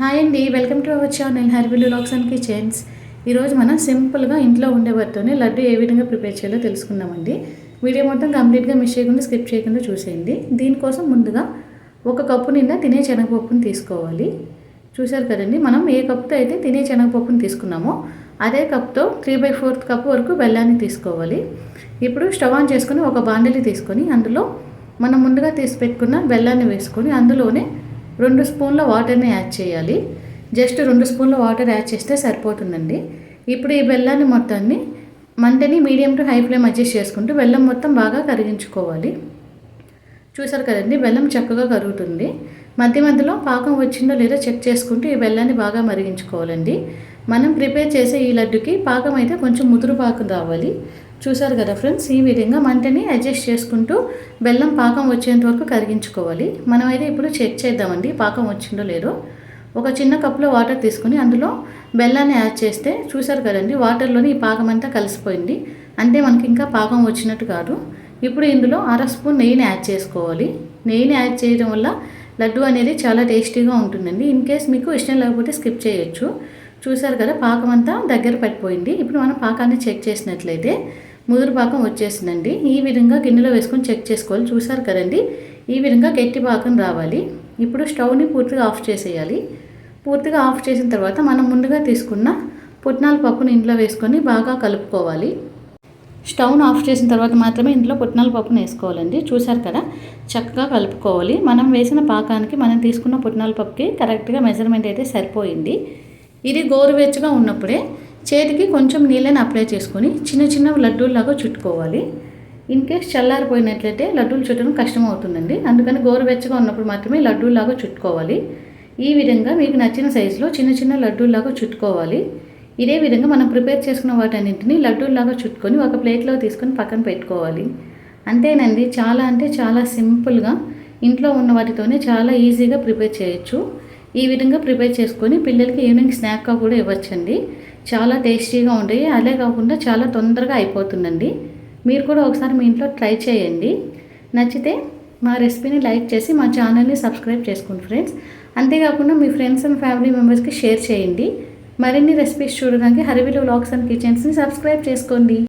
Hi అండి welcome to our channel హెర్బిల్ vlogs and kitchens. ఈరోజు మనం సింపుల్గా ఇంట్లో ఉండే వాటితోనే లడ్డు ఏ విధంగా ప్రిపేర్ చేయాలో తెలుసుకుందామండి. వీడియో మొత్తం కంప్లీట్గా మిస్ చేయకుండా స్కిప్ చేయకుండా చూసేయండి. దీనికోసం ముందుగా ఒక కప్పు నిండా తినే శనగపప్పును తీసుకోవాలి. చూశారు కదండి మనం ఏ కప్పుతో అయితే తినే శనగపప్పును తీసుకున్నామో అదే కప్తో త్రీ బై ఫోర్త్ కప్ వరకు బెల్లాన్ని తీసుకోవాలి. ఇప్పుడు స్టవ్ ఆన్ చేసుకొని ఒక బాండలి తీసుకొని అందులో మనం ముందుగా తీసి పెట్టుకున్న బెల్లాన్ని వేసుకొని అందులోనే రెండు స్పూన్ల వాటర్ని యాడ్ చేయాలి. జస్ట్ రెండు స్పూన్ల వాటర్ యాడ్ చేస్తే సరిపోతుందండి. ఇప్పుడు ఈ బెల్లాన్ని మొత్తాన్ని మంటని medium to high flame adjust చేసుకుంటూ బెల్లం మొత్తం బాగా కరిగించుకోవాలి. చూసారు కదండి బెల్లం చక్కగా కరుగుతుంది. మధ్య మధ్యలో పాకం వచ్చిందో లేదో చెక్ చేసుకుంటూ ఈ బెల్లాన్ని బాగా మరిగించుకోవాలండి. మనం ప్రిపేర్ చేసే ఈ లడ్డుకి పాకం అయితే కొంచెం ముదురు పాకం రావాలి. చూసారు కదా ఫ్రెండ్స్? ఈ విధంగా మంటని అడ్జస్ట్ చేసుకుంటూ బెల్లం పాకం వచ్చేంత వరకు కరిగించుకోవాలి. మనమైతే ఇప్పుడు చెక్ చేద్దామండి పాకం వచ్చిందో లేదో. ఒక చిన్న కప్లో వాటర్ తీసుకొని అందులో బెల్లాన్ని యాడ్ చేస్తే చూసారు కదండి వాటర్లోని ఈ పాకం అంతా కలిసిపోయింది. అంటే మనకి ఇంకా పాకం వచ్చినట్టు కాదు. ఇప్పుడు ఇందులో అర స్పూన్ నెయ్యిని యాడ్ చేసుకోవాలి. నెయ్యిని యాడ్ చేయడం వల్ల లడ్డు అనేది చాలా టేస్టీగా ఉంటుందండి. ఇన్ కేస్ మీకు ఇష్టం లేకపోతే స్కిప్ చేయొచ్చు. చూసారు కదా పాకం అంతా దగ్గర పడిపోయింది. ఇప్పుడు మనం పాకాన్ని చెక్ చేసినట్లయితే ముదురు పాకం వచ్చేసిందండి. ఈ విధంగా గిన్నెలో వేసుకొని చెక్ చేసుకోవాలి. చూసారు కదండి? ఈ విధంగా గట్టి పాకం రావాలి. ఇప్పుడు స్టవ్ని పూర్తిగా ఆఫ్ చేసేయాలి. పూర్తిగా ఆఫ్ చేసిన తర్వాత మనం ముందుగా తీసుకున్న పుట్నాల పప్పుని ఇంట్లో వేసుకొని బాగా కలుపుకోవాలి. స్టవ్ను ఆఫ్ చేసిన తర్వాత మాత్రమే ఇంట్లో పుట్నాల పప్పును వేసుకోవాలండి. చూసారు కదా? చక్కగా కలుపుకోవాలి. మనం వేసిన పాకానికి మనం తీసుకున్న పుట్నాల పప్పుకి కరెక్ట్గా మెజర్మెంట్ అయితే సరిపోయింది. ఇది గోరువెచ్చగా ఉన్నప్పుడే చేతికి కొంచెం నీళ్ళని అప్లై చేసుకొని చిన్న చిన్న లడ్డూల్లాగా చుట్టుకోవాలి. ఇన్ కేస్ చల్లారిపోయినట్లయితే లడ్డూలు చుట్టడం కష్టం అవుతుందండి. అందుకని గోరువెచ్చగా ఉన్నప్పుడు మాత్రమే లడ్డూల్లాగా చుట్టుకోవాలి. ఈ విధంగా మీకు నచ్చిన సైజులో చిన్న చిన్న లడ్డూల్లాగా చుట్టుకోవాలి. ఇదే విధంగా మనం ప్రిపేర్ చేసుకున్న వాటన్నింటిని లడ్డూల్లాగా చుట్టుకొని ఒక ప్లేట్లో తీసుకొని పక్కన పెట్టుకోవాలి. అంతేనండి చాలా అంటే చాలా సింపుల్గా ఇంట్లో ఉన్న వాటితోనే చాలా ఈజీగా ప్రిపేర్ చేయొచ్చు. ఈ విధంగా ప్రిపేర్ చేసుకొని పిల్లలకి ఈవినింగ్ స్నాక్గా కూడా ఇవ్వచ్చండి. చాలా టేస్టీగా ఉంటాయి. అదే కాకుండా చాలా తొందరగా అయిపోతుందండి. మీరు కూడా ఒకసారి మీ ఇంట్లో ట్రై చేయండి. నచ్చితే మా రెసిపీని లైక్ చేసి మా ఛానల్ని సబ్స్క్రైబ్ చేసుకోండి ఫ్రెండ్స్. అంతేకాకుండా మీ ఫ్రెండ్స్ అండ్ ఫ్యామిలీ మెంబర్స్కి షేర్ చేయండి. మరిన్ని రెసిపీస్ చూడడానికి హరివిలు వ్లాగ్స్ అండ్ కిచెన్స్ని సబ్స్క్రైబ్ చేసుకోండి.